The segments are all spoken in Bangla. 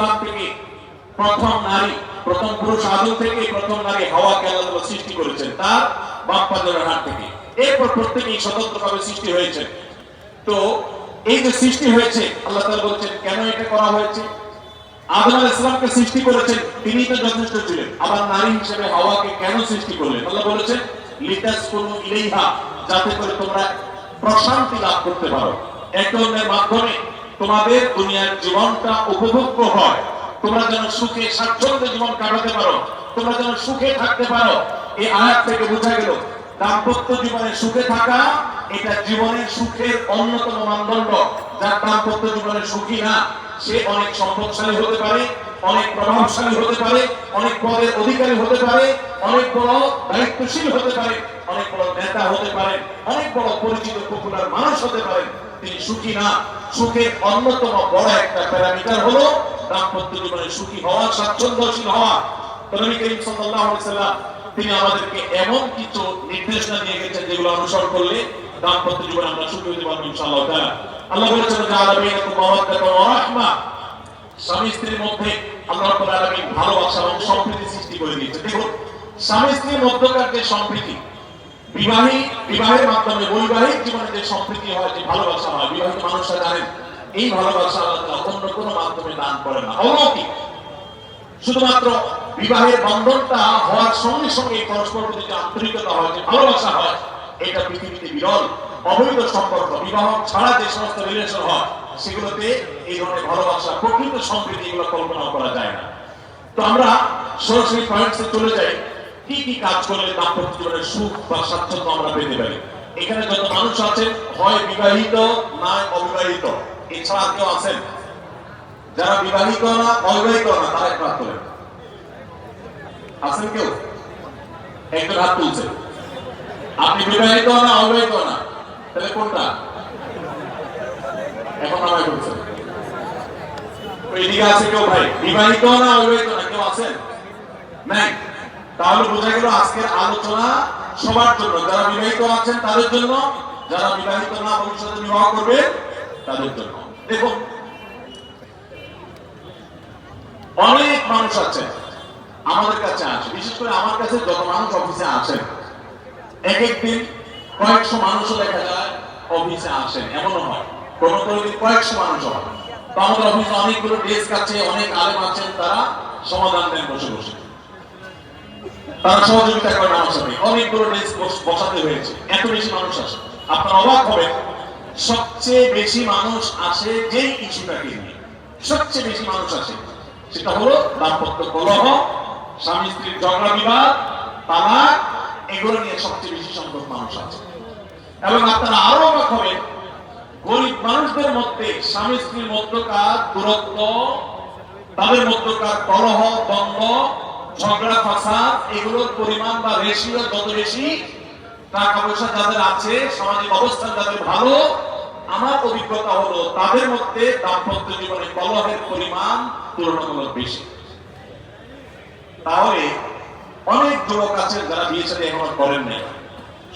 সালাম থেকে প্রথম নারী, প্রথম পুরুষ আদম থেকে প্রথম নারী সৃষ্টি করেছেন? তার হাত থেকে। এরপর প্রত্যেকেই স্বতন্ত্রভাবে সৃষ্টি হয়েছে তো এই যে সৃষ্টি হয়েছে, আল্লাহ তাআলা বলছেন, কেন এটা করা হয়েছে? আদম আলাইহিস সালামকে সৃষ্টি করেছেন, তিনি তো যথেষ্ট ছিলেন। আবার নারী হিসেবে কেন সৃষ্টি করলেন? আল্লাহ বলেছেন, লিতাসকুনু ইলাইহা, যাতে করে তোমরা প্রশান্তি লাভ করতে পারো। একে অন্যের মাধ্যমে তোমাদের দুনিয়ার জীবনটা উপভোগ্য হয়। তোমরা যেন সুখে স্বাচ্ছন্দ্যে জীবন কাটাতে পারো, তোমরা যেন সুখে থাকতে পারো। এই আয়াত থেকে বোঝা গেল, দাম্পত্য জীবনে সুখে থাকা, এটা জীবনের সুখের অন্যতম মানদণ্ড। যার দাম্পত্য জীবনে সুখী না, সে অনেক সম্পদশালী হতে পারে, অনেক প্রভাবশালী হতে পারে, অনেক পদের অধিকারী হতে পারে, অনেক বড় দায়িত্বশীল হতে পারে, অনেক বড় নেতা হতে পারে, অনেক বড় পরিচিত পপুলার মানুষ হতে পারে। তিনি সুখী না, সুখের অন্যতম বড় একটা প্যারামিটার হলো দাম্পত্য জীবনে সুখী হওয়া, স্বাচ্ছন্দ্যশীল হওয়া। নবী করিম সাল্লাল্লাহু আলাইহি সাল্লাম তিনি আমাদেরকে এমন কিছু নির্দেশনা দিয়ে গেছেন যেগুলো অনুসরণ করলে দাম্পত্য আমরা সুখী হতে ইনশাআল্লাহ তাআলা। আল্লাহ বলেছেন যে ওয়া রাহমা স্বামী স্ত্রীর মধ্যে আল্লাহ রাব্বুল আলামিন ভালোবাসা এবং সম্প্রীতি সৃষ্টি করে দিয়েছে দেখুন, স্বামী স্ত্রীর মধ্যকার যে সম্প্রীতি বিবাহিত বিবাহের মাধ্যমে বৈবাহিক জীবনে যে সম্প্রীতি হয়, যে ভালোবাসা হয়, বিবাহিত মানুষরা জানেন, এই ভালোবাসা আল্লাহ অন্য কোনো মাধ্যমে দান করে না। অলৌকিক শুধুমাত্র বিবাহের বন্ধনটা হওয়ার সঙ্গে সঙ্গে পরস্পর প্রতি যে আন্তরিকতা হয়, যে ভালোবাসা হয়, এটা পৃথিবীতে বিরল, অবৈধ সম্পর্ক, বিবাহ ছাড়া যে সমস্ত রিলেশন হয়, সেগুলোতে এই ধরনের ভালোবাসা, প্রকৃত সম্প্রীতি এগুলো কল্পনা করা যায় না। তো আমরা সরাসরি পয়েন্টসে চলে যাই। কি কি কাজ করলে দাম্পত্য জীবনের সুখ বা স্বাচ্ছন্দ্য আমরা পেতে পারি। এখানে যত মানুষ আছেন, হয় বিবাহিত না অবিবাহিত, এছাড়া কেউ আছেন? যারা বিবাহিত না, অবিবাহিত না, তারা হাত তোলেন। আছেন কেউ? একজন হাত তুলছে আপনি বিবাহিত না, অবিবাহিত না, তাহলে কোনটা? এখন আমায় বলছেন। ওইদিকে আছে কেউ ভাই? বিবাহিত না, অবিবাহিত না, কেউ আছেন? নাই। তাহলে বোঝা গেল আজকের আলোচনা সবার জন্য। যারা বিবাহিত আছেন, তাদের জন্য। যারা বিবাহিত না, ভবিষ্যতে বিবাহ করবে, তাদের জন্য। দেখুন, অনেক মানুষ আছে আমাদের কাছে আসে বিশেষ করে আমার কাছে যত মানুষ অফিসে আসেন এক একদিন কয়েকশো মানুষও দেখা যায় অফিসে আসেন। এমনও হয়, কোন কোন দিন কয়েকশো মানুষ হয়। তো আমাদের অফিসে অনেকগুলো ডেস্ক আছে, অনেক আলেম আছেন, তারা সমাধান দেন বসে বসে। তারা সহযোগিতা করেন আমার সাথে অনেকগুলো ডেস্ক বসাতে হয়েছে। এত বেশি মানুষ আসে আপনার অবাক হবেন, সবচেয়ে বেশি মানুষ আসে যেই ইস্যুটাকে নিয়ে। সবচেয়ে বেশি মানুষ আসে সেটা হলো দাম্পত্য কলহ, স্বামী স্ত্রীর ঝগড়া বিবাদ, তালাক, এগুলো নিয়ে সবচেয়ে বেশি সংখ্যক মানুষ আছে। এবং আপনারা আরও অবাক হবেন, গরিব মানুষদের মধ্যে স্বামী স্ত্রীর মধ্যকার দূরত্ব, তাদের মধ্যকার কলহ, দ্বন্দ্ব ঝগড়া, ফাসাদ, এগুলোর পরিমাণ বা রেশিও যত বেশি টাকা পয়সা যাদের আছে, সামাজিক অবস্থান যাদের ভালো, আমার অভিজ্ঞতা হলো তাদের মধ্যে দাম্পত্য জীবনে কলহের পরিমাণ তুলনামূলক বেশি। তাহলে অনেক যুবক আছেন যারা বিয়ে সাথে এখনও করেন নাই।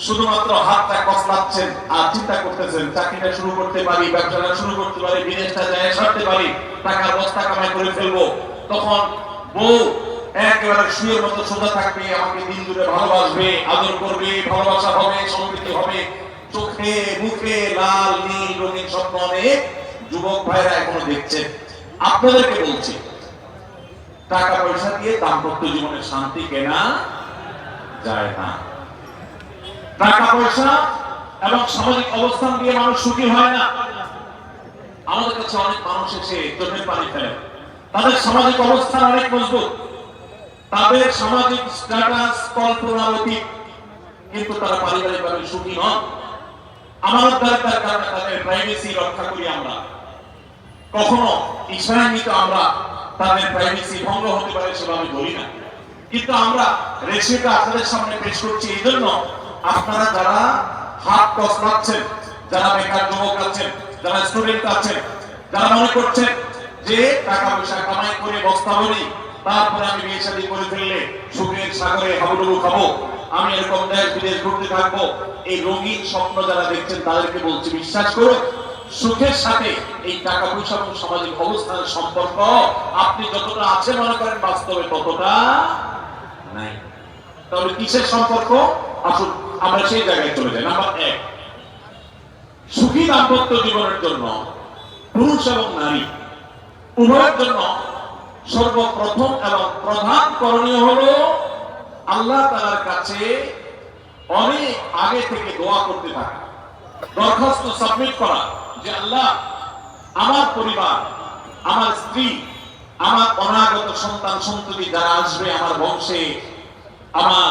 শুধুমাত্র হাতটা কসলাচ্ছেন, আর চিন্তা করতেছেন, চাকরিটা শুরু করতে পারি, ব্যবসাটা শুরু করতে পারি, বিদেশটা যায়, সারতে পারি, টাকার বস্তা কামাই করে ফেলব। তখন বউ একেবারে শুয়ের মতো সোজা থাকবে, আমাকে দিন জুড়ে ভালোবাসবে, আদর করবে, ভালোবাসা হবে, সমৃদ্ধি হবে। চোখে, মুখে লাল, নীল, রঙিন স্বপ্ন অনেক যুবক ভাইরা এখনও দেখছেন। আপনাদেরকে বলছি, টাকা পয়সা দিয়ে দাম্পত্য জীবনের শান্তি কেনা যায় না। টাকা পয়সা এবং সামাজিক অবস্থান দিয়ে মানুষ সুখী হয় না। আমাদের কাছে অনেক মানুষ এসে চোখের পানি ফেলে। তাদের সামাজিক অবস্থান অনেক মজবুত। তাদের সামাজিক স্ট্যাটাস কল্পনা, অতীত। কিন্তু তারা পারিবারিকভাবে সুখী নন। আমানত দারিদ্রের কারণে তাদের প্রাইভেসি রক্ষা করি আমরা। কখনো ইসলামিত আমরা তাদের প্রাইভেসি ভঙ্গ হতে পারে আমি বলি না। কিন্তু আমরা রেশিওটা আপনাদের সামনে পেশ করছি এই জন্য আপনারা যারা হাত কসলাচ্ছেন যারা বেকার যুবক আছেন, যারা স্টুডেন্ট আছেন, যারা মনে করছেন যে টাকা পয়সা কামাই করে বস্তা বলি তারপরে আমি বিয়ে শাদী করে ফেললে সুখের সাগরে হাবুডুবু খাব। আমি এরকম দেশ বিদেশ ঘুরতে থাকব। এই রঙিন স্বপ্ন যারা দেখছেন, তাদেরকে বলছি, বিশ্বাস করো সুখের সাথে এই টাকা পয়সা এবং সামাজিক অবস্থানের সম্পর্ক আপনি যতটা আছে মনে করেন, বাস্তবে ততটা নাই। তাহলে কিসের সম্পর্ক? আসুন, আমরা সেই জায়গায় চলে যাই। নাম্বার এক, সুখী দাম্পত্য জীবনের জন্য পুরুষ এবং নারী উভয়ের জন্য সর্বপ্রথম এবং প্রধান করণীয় হলো আল্লাহ তাআলার কাছে অনেক আগে থেকে দোয়া করতে থাকা। দরখাস্ত সাবমিট করা যে আল্লাহ, আমার পরিবার, আমার স্ত্রী, আমার অনাগত সন্তান সন্ততি যারা আসবে আমার বংশে, আমার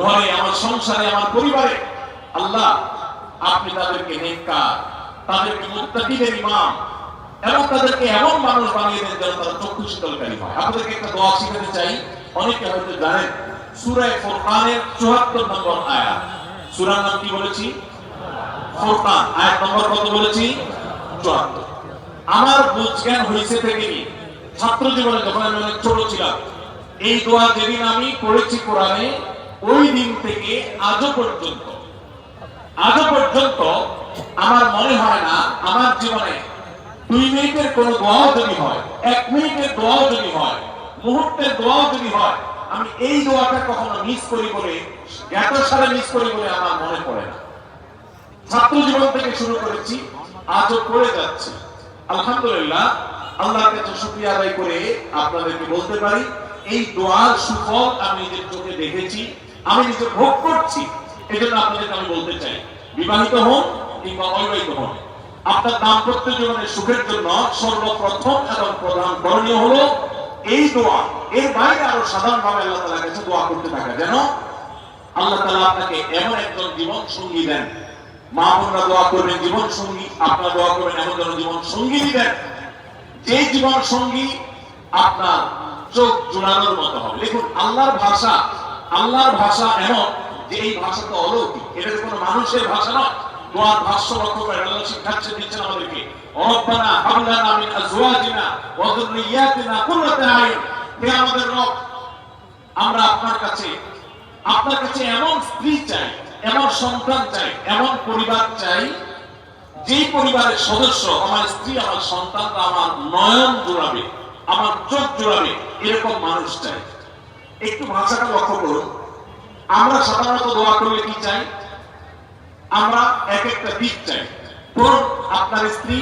ঘরে, আমার সংসারে, আমার পরিবারে, আল্লাহ, আপনি তাদেরকে নেককার, তাদেরকে মুত্তাকিদের ইমাম এবং তাদেরকে এমন মানুষ বানিয়ে দেন যেন তারা চক্ষু শীতলকারী হয়। আপনাদেরকে একটা দোয়া শিখাতে চাই। অনেকে হয়তো জানেন সূরায়ে ফুরকানের 74 নম্বর আয়াত। সূরার নাম কি বলেছি? ফুরকান। আয়াত নম্বর কত বলেছি? 74 আমার বুঝ জ্ঞান হয়েছে থেকে ছাত্র জীবনে যখন আমি অনেক ছোট ছিলাম, এই দোয়া যেদিন আমি পড়েছি কোরআনে, ওই দিন থেকে আজও পর্যন্ত। আজও পর্যন্ত আমার মনে হয় না, আমার জীবনে দুই মিনিটের কোন দোয়াও যদি হয়, এক মিনিটের দোয়াও যদি হয়, মুহূর্তের দোয়াও যদি হয়, আমি এই দোয়াটা কখনো মিস করি বলে মিস করি বলে আমার মনে পড়ে না। ছাত্র জীবন থেকে শুরু করেছি, আজও করে যাচ্ছি। আলহামদুলিল্লাহ, আল্লাহর কাছে আদায় করে আপনাদেরকে বলতে পারি, এই দোয়ার সুফল আমি নিজের চোখে দেখেছি, আমি নিজে ভোগ করছি এই জন্য আপনাদেরকে আমি বলতে চাই, বিবাহিত হন কিংবা অবিবাহিত হন। আপনার দাম্পত্য জীবনের সুখের জন্য সর্বপ্রথম এবং প্রধান করণীয় হলো এই দোয়া। এর বাইরে আরও সাধারণভাবে আল্লাহ তাআলার কাছে দোয়া করতে থাকা যেন আল্লাহ তাআলা আপনাকে এমন একজন জীবন সঙ্গী দেন। মা বোনরা দোয়া করবেন জীবন সঙ্গী আপনারা দোয়া করবেন, এমন যেন জীবন সঙ্গী দিবেন যে জীবন সঙ্গী আপনার চোখ জোড়ানোর মতো হবে। দেখুন, আল্লাহর ভাষা আল্লাহর ভাষা এমন যে এই ভাষা তো অলৌকিক। এটা কোনো মানুষের ভাষা নয়। দোয়ার ভাষ্য লক্ষ্য করে আল্লাহ শিক্ষাচ্ছে দিচ্ছেন আমাদেরকে। রব্বানা হাবলানা মিন আজওয়াজিনা ওয়া যুররিয়াতিনা কুররাতা আয়ুন হে আমাদের রব, আমরা আপনার কাছে আপনার কাছে এমন স্ত্রী চাই, এমন সন্তান চাই, এমন পরিবার চাই, যেই পরিবারের সদস্য আমার স্ত্রী, আমার সন্তানরা আমার নয়ন জোড়াবে, আমার চোখ জোড়াবে, এরকম মানুষ চাই। একটু ভাষাটা লক্ষ্য করুন। আমরা সাধারণত দোয়া করলে কি চাই? আমরা এক একটা দিক চাই। ধরুন আপনার স্ত্রী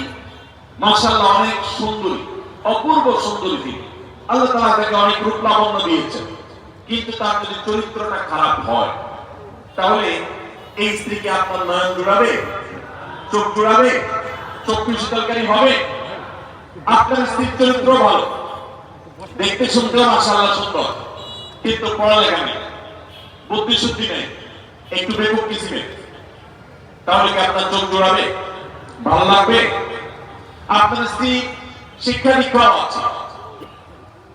মার্শাল্লাহ অনেক সুন্দরী, অপূর্ব সুন্দরী তিনি আল্লাহ তাআলা তাকে অনেক রূপলাবণ্য দিয়েছেন। কিন্তু তার যদি চরিত্রটা খারাপ হয়, তাহলে এই স্ত্রীকে আপনার নয়ন জোড়াবে, চোখ জোড়াবে, চক্ষু শীতলকারী হবে। আপনার স্ত্রীর চরিত্র ভালো। দেখতে শুনতেও মাসাল্লাহ সুন্দর। কিন্তু পড়ালেখা নেই বুদ্ধি শুদ্ধি নেই, একটু বেকুব কিসিমে তাহলে কি আপনার চোখ জোড়াবে? ভালো লাগবে? আপনার স্ত্রী শিক্ষা আছে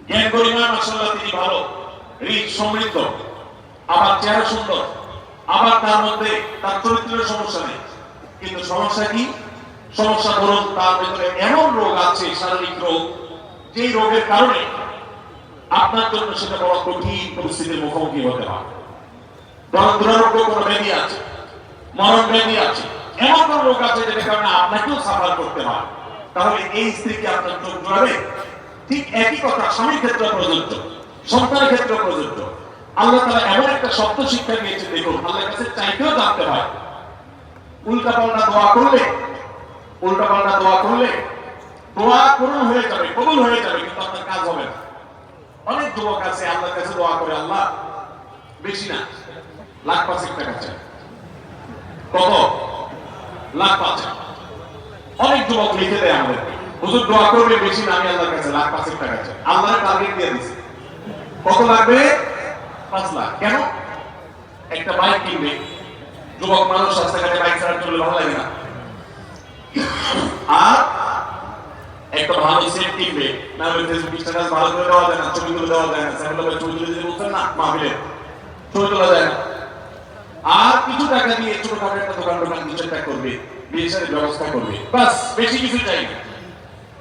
জ্ঞান গরিমা মাসাল্লাহ তিনি ভালো ঋণ সমৃদ্ধ। চেহারা সুন্দর। তার মধ্যে তার চরিত্রের সমস্যা নেই। কিন্তু সমস্যা কি? সমস্যা ধরুন তার ভেতরে এমন রোগ আছে, শারীরিক রোগ, যেই রোগের কারণে আপনার জন্য সেটা বড় কঠিন পরিস্থিতির মুখোমুখি হতে হয়। কোনো ব্যাধি আছে। মরণ ব্যাধি আছে এমন কোন রোগ আছে যেটার কারণে আপনাকেও সাফার করতে হয়। তাহলে এই স্ত্রীকে আপনার চোখ জোড়াবে। ঠিক একই কথা, স্বামীর ক্ষেত্রে প্রযোজ্য, সন্তানের ক্ষেত্রে প্রযোজ্য। আল্লাহ তারা এমন একটা শব্দ শিক্ষা দিয়েছে দেখুন, আল্লাহর কাছে চাইতেও জানতে হয়। উল্টা পাল্টা দোয়া করলে, উল্টা পাল্টা দোয়া করলে দোয়া করুন হয়ে যাবে, কবুল হয়ে যাবে, কিন্তু আপনার কাজ হবে না। অনেক যুবক আছে, আল্লাহর কাছে দোয়া করে, আল্লাহ, বেশি না, লাখ পাঁচেক টাকা চাই। কত লাখ পাঁচেক অনেক যুবক লিখে দেয় আমাদের। হুজুর দোয়া করবে বেশি না, আমি আল্লাহর কাছে লাখ পাঁচেক টাকা চাই। আল্লাহর টার্গেট দিয়ে দিছে। কত লাগবে? পাঁচ লাখ। কেন? একটা বাইক কিনবে। যুবক মানুষ রাস্তাঘাটে বাইক চালাতে চললে ভালো লাগে না। আর একটা ভালো সেট কিনবে। না হলে ফেসবুক স্ট্যাটাস ভালো করে দেওয়া যায় না ছবিগুলো দেওয়া যায় না। সেগুলো ছবি তুলে দিতে বলছেন না, মাহফিলে। ছবি তোলা যায় না। আর কিছু টাকা দিয়ে ছোটখাটো একটা দোকান দোকান কিছু একটা করবে বিয়ের ব্যবস্থা করবে। বাস, বেশি কিছু চাই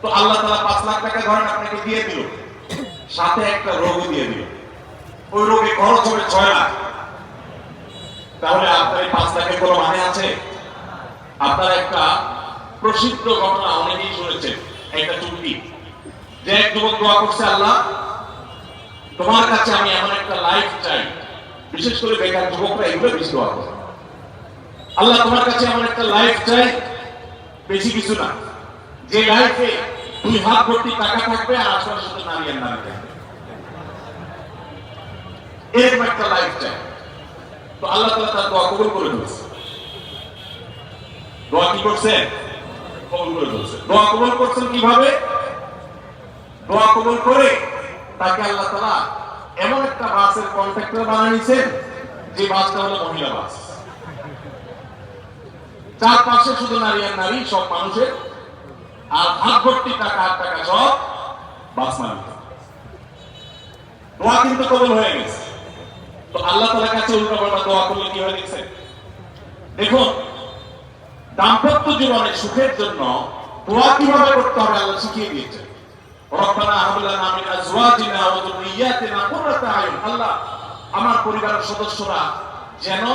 তো আল্লাহ তালা পাঁচ লাখ টাকা ধরেন আপনাকে দিয়ে দিল। সাথে একটা রোগও দিয়ে দিল। ওই রোগে খরচ হবে ছয় লাখ। তাহলে আপনার এই পাঁচ লাখের কোনো মানে আছে? আপনার একটা প্রসিদ্ধ ঘটনা অনেকেই শুনেছেন, একটা চুক্তি। যে এক যুবক দোয়া করছে, আল্লাহ, তোমার কাছে আমি এমন একটা লাইফ চাই। বিশেষ করে বেকার যুবকরা এগুলো বেশি করে আল্লাহ তোমার কাছে এমন একটা লাইফ চাই, বেশি কিছু না। যে লাইফে দুই হাত ভর্তি টাকা থাকবে আর আশপাশে শুধু নারী আর নারী থাকবে এরকম একটা লাইফ চাই। তো আল্লাহ তালা তার দোয়া কবুল করে দিয়েছে দোয়া কি করছেন? কবুল করে দিয়েছে দোয়া কবুল করছেন কীভাবে? দোয়া কবুল করে তাকে আল্লাহ তালা এমন একটা বাসের কন্ট্রাক্টর বানিয়ে নিছেন যে বাসটা হলো মহিলা বাস। চার পাশে শুধু নারী আর নারী, সব মানুষের। আর হাত ভর্তি টাকা আর টাকা সব বাস মালিক। দোয়া কিন্তু কবল হয়ে গেছে। তো আল্লাহ তালার কাছে উল্টা পাল্টা দোয়া করলে কি হয়ে গেছে? দেখুন, দাম্পত্য জীবনে সুখের জন্য দোয়া কীভাবে করতে হবে আল্লাহ শিখিয়ে দিয়েছে আমার পরিবারের সদস্যরা যেন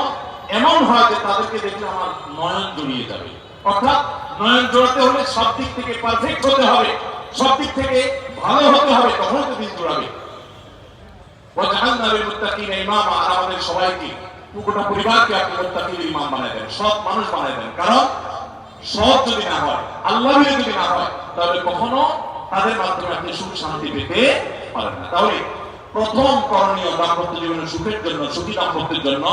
এমন হয় যে তাদেরকে দেখলে আমার নয়ন জড়িয়ে যাবে। অর্থাৎ নয়ন জড়াতে হলে সব দিক থেকে পারফেক্ট হতে হবে, সব দিক থেকে ভালো হতে হবে, তখন তো দিন জোড়াবে। সবাইকে সৎ মানুষ বানায় দেন। কারণ, সৎ যদি হয় আল্লাহ যদি হয়, তাহলে কখনো তাদের মাধ্যমে আপনি সুখ শান্তি পেতে পারেন না। তাহলে প্রথম করণীয় দাম্পত্য জীবনের সুখের জন্য, সুখী দাম্পত্যের জন্য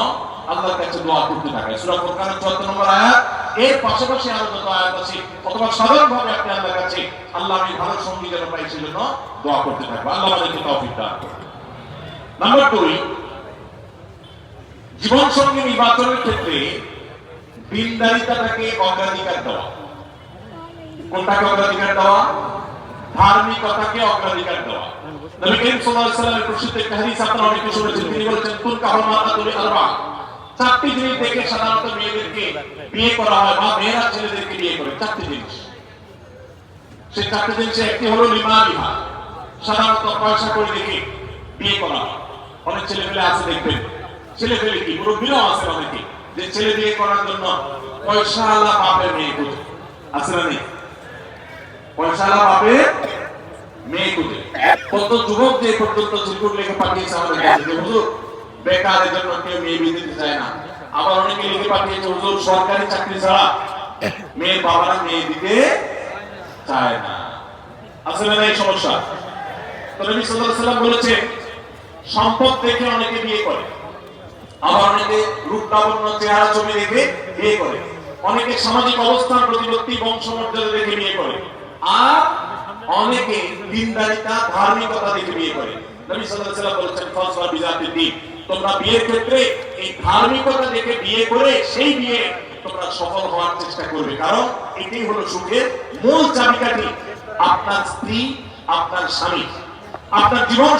আল্লাহর কাছে দোয়া করতে থাকে সূরা 14 নম্বর আয়াত। এর পাশাপাশি আরও যত আয়াত আছে, অথবা সাধারণভাবে আপনি আল্লাহর কাছে আল্লাহ আমি ভালো সঙ্গী যেন পাই সেজন্য দোয়া করতে থাকব আল্লাহ আমাদেরকে তৌফিক দান নাম্বার দুই, জীবন সঙ্গী নির্বাচনের ক্ষেত্রে দিনদারিতাটাকে অগ্রাধিকার দেওয়া। কোনটাকে অগ্রাধিকার দেওয়া? ধার্মিকতাকে অগ্রাধিকার দেওয়া। নবী করিম সাল্লাল্লাহু আলাইহি ওয়াসাল্লামের প্রসিদ্ধ হাদিস আপনারা অনেকে শুনেছেন। তিনি বলেছেন তুল কাহল মাতা তুলি চারটি জিনিস দেখে সাধারণত মেয়েদেরকে বিয়ে করা হয় বা মেয়েরা ছেলেদেরকে বিয়ে করে। চারটি জিনিস। সে চারটি জিনিসে একটি হলো লিমা বিহা সাধারণত পয়সা করে দেখে বিয়ে করা হয়। অনেক ছেলে পেলে আছে, দেখবেন। ছেলে পেলে কি? মুরব্বীরাও আছে অনেকে। যে ছেলে বিয়ে করার জন্য পয়সা আলা বাপের মেয়ে আছে না নেই? আসলে সমস্যা? সাল্লাম সম্পদ দেখে অনেকে বিয়ে করে, আবার অনেকে রূপ লাবণ্য চেহারা ছবি দেখে বিয়ে করে। অনেকে সামাজিক অবস্থান প্রতিপত্তি বংশমর্যাদা দেখে বিয়ে করে। আর অনেকে দিনদারিতা ধার্মিকতা দেখে বিয়ে করে। নবী সাল্লাল্লাহু আলাইহি বলেছেন তোমরা বিয়ের ক্ষেত্রে এই ধার্মিকতা দেখে বিয়ে করে সেই বিয়ে তোমরা সফল হওয়ার চেষ্টা করবে। কারণ এটাই হলো সুখের মূল চাবিকাঠি। আপনার স্ত্রী, আপনার স্বামী, আপনার জীবন